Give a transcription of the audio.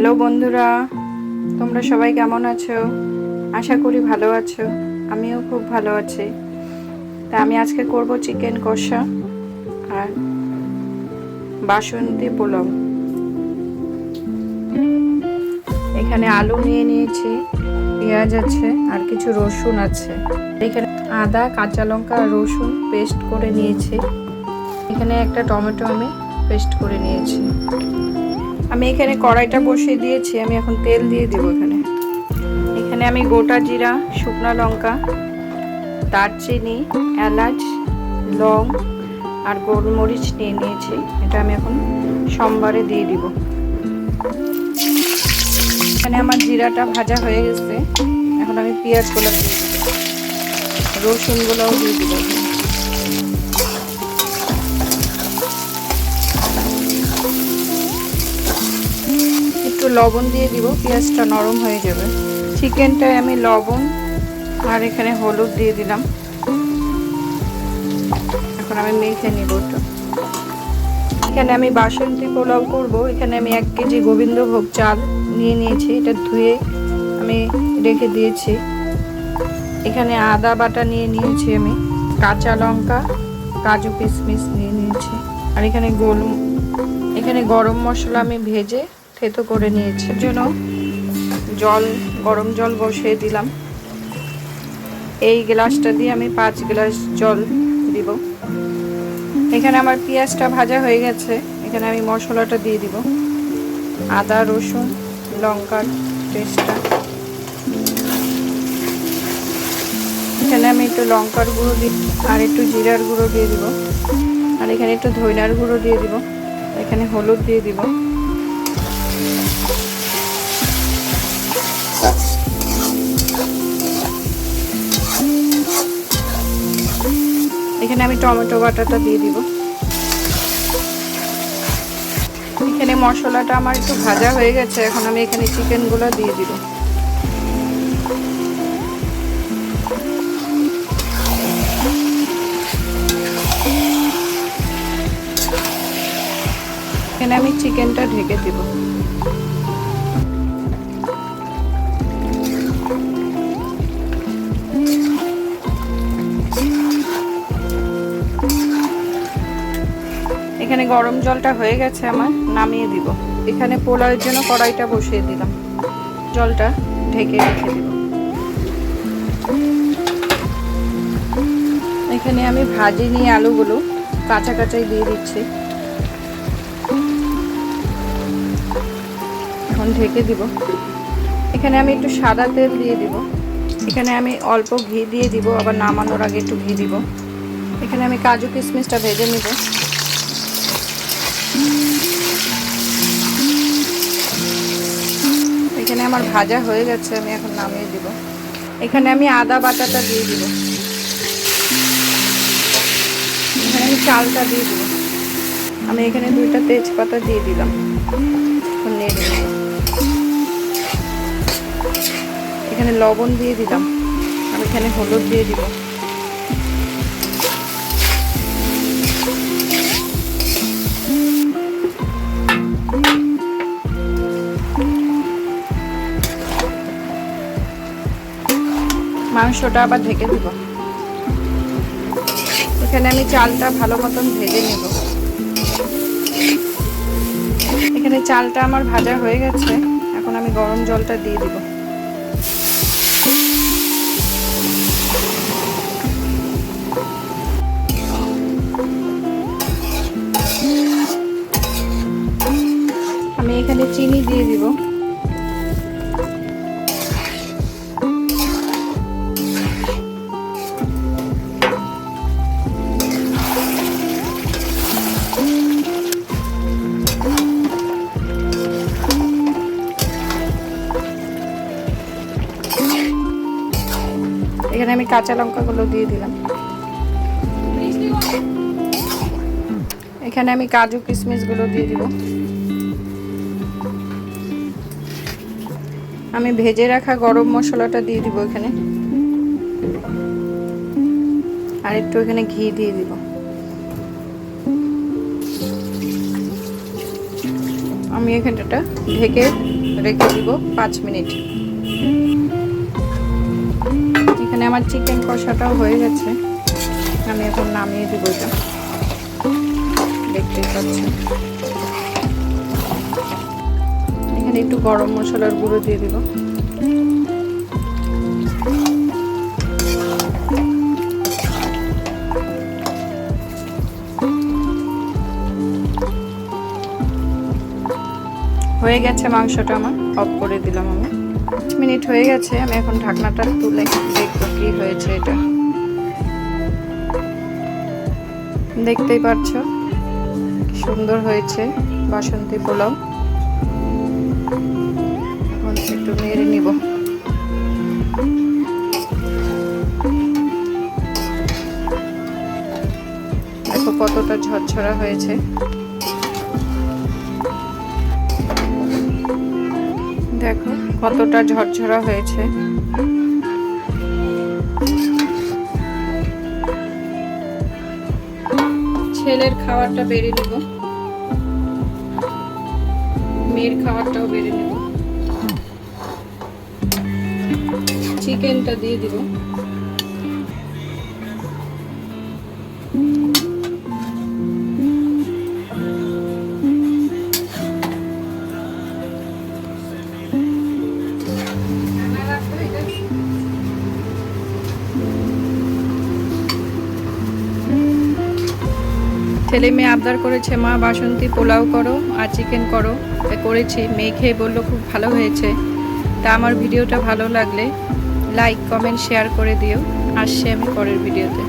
Hello বন্ধুরা, তোমরা সবাই কেমন আছো? আশা করি ভালো আছো। আমিও খুব ভালো আছি। তা আমি আজকে করব চিকেন কষা আর বাসন্তী পোলাও। এখানে আলু নিয়ে নিয়েছি, পেঁয়াজ আছে আর কিছু রসুন আছে। এখানে আদা, কাঁচা লঙ্কা, রসুন পেস্ট করে নিয়েছি। এখানে একটা টমেটো আমি পেস্ট করে নিয়েছি। আমি এখানে কড়াইটা বসিয়ে দিয়েছি, আমি এখন তেল দিয়ে দেবো এখানে। এখানে আমি গোটা জিরা, শুকনো লঙ্কা, দারচিনি, এলাচ, লং আর গোলমরিচ নিয়ে নিয়েছি। এটা আমি এখন সোমবারে দিয়ে দিব। এখানে আমার জিরাটা ভাজা হয়ে গেছে। এখন আমি পেঁয়াজগুলো দিয়ে দিব। রসুনগুলোও দিয়ে দিব। লবণ দিয়ে দিব, পেঁয়াজটা নরম হয়ে যাবে। চিকেনটায় আমি লবণ আর এখানে হলুদ দিয়ে দিলাম। এখন আমি মেখে নিব এখানে আমি বাসন্তী পোলাও করব। এখানে আমি এক কেজি গোবিন্দভোগ চাল নিয়ে নিয়েছি, এটা ধুয়ে আমি রেখে দিয়েছি। এখানে আদা বাটা নিয়ে নিয়েছি আমি, কাঁচা লঙ্কা, কাজু কিশমিশ নিয়ে নিয়েছি। আর এখানে গোল এখানে গরম মশলা আমি ভেজে থেতো করে নিয়েছি। জন্য জল, গরম জল বসিয়ে দিলাম। এই গ্লাসটা দিয়ে আমি পাঁচ গ্লাস জল দিব। এখানে আমার পেঁয়াজটা ভাজা হয়ে গেছে। এখানে আমি মশলাটা দিয়ে দিব। আদা, রসুন, লঙ্কার পেস্টটা। এখানে আমি একটু লঙ্কার গুঁড়ো দিই আর একটু জিরার গুঁড়ো দিয়ে দিব। আর এখানে একটু ধইনার গুঁড়ো দিয়ে দিব। এখানে হলুদ দিয়ে দিব। এখানে আমি টমেটো বাটাটা দিয়ে দিব। এখানে মশলাটা আমার একটু ভাজা হয়ে গেছে, এখন আমি এখানে চিকেনগুলো দিয়ে দিব। এখানে আমি চিকেনটা ঢেকে দিব। এখানে গরম জলটা হয়ে গেছে আমার, নামিয়ে দিব। এখানে পোলাওয়ের জন্য কড়াইটা বসিয়ে দিলাম। জলটা ঢেকে রেখে দিব। এখানে আমি ভাজি নিয়ে আলুগুলো কাঁচা কাঁচাই দিয়ে দিচ্ছি। এখন ঢেকে দিব। এখানে আমি একটু সাদা তেল দিয়ে দিব। এখানে আমি অল্প ঘি দিয়ে দিব, আবার নামানোর আগে একটু ঘি দিব। এখানে আমি কাজু কিশমিশটা ভেজে নেব। এখানে আমার ভাজা হয়ে গেছে, আমি এখন নামিয়ে দিব। এখানে আমি আদা বাটাটা দিয়ে দিব। এখানে আমি চালটা দিয়ে দিব। আমি এখানে দুইটা তেজপাতা দিয়ে দিলাম। নেব। এখানে লবণ দিয়ে দিলাম। আমি এখানে হলুদ দিয়ে দিব। মাংসটা আবার ঢেকে দিব। এখানে আমি চালটা ভালো মতন ভেজে নেব। এখানে চালটা আমার ভাজা হয়ে গেছে। এখন আমি গরম জলটা দিয়ে দিব। এখানে আমি কাঁচা লঙ্কাগুলো দিয়ে দিলাম। এখানে আমি কাজু কিশমিশগুলো দিয়ে দিব। আমি ভেজে রাখা গরম মশলাটা দিয়ে দিব এখানে। আর একটু এখানে ঘি দিয়ে দিব। আমি এখানটা ঢেকে রেখে দিব পাঁচ মিনিট। আমার চিকেন কষাটাও হয়ে গেছে। আমি এখন নামিয়ে দিব এটা। দেখতেই পাচ্ছেন। এখানে একটু গরম মশলার গুঁড়ো দিয়ে দিব। হয়ে গেছে মাংসটা আমার। অফ করে দিলাম আমি। মিনিট হয়ে গেছে। আমি এখন ঢাকনাটা তুলে দেখব। কি হয়েছে এটা? দেখতেই পাচ্ছ সুন্দর হয়েছে বাসন্তী পোলাও একটু নেড়ে নিব। দেখো কতটা ঝরঝরা হয়েছে। দেখো কতটা ঝরঝরা হয়েছে। ছেলের খাবারটা বেড়ে নেব। মেয়ের খাবারটাও বেড়ে নেব। চিকেনটা দিয়ে দিব। ছেলে মেয়ে আবদার করেছে, মা বাসন্তী পোলাও করো আর চিকেন করো। তা করেছি, মেয়ে খেয়ে বলল খুব ভালো হয়েছে। তা আমার ভিডিওটা ভালো লাগলে লাইক কমেন্ট শেয়ার করে দিও। আসছি আমি পরের ভিডিওতে।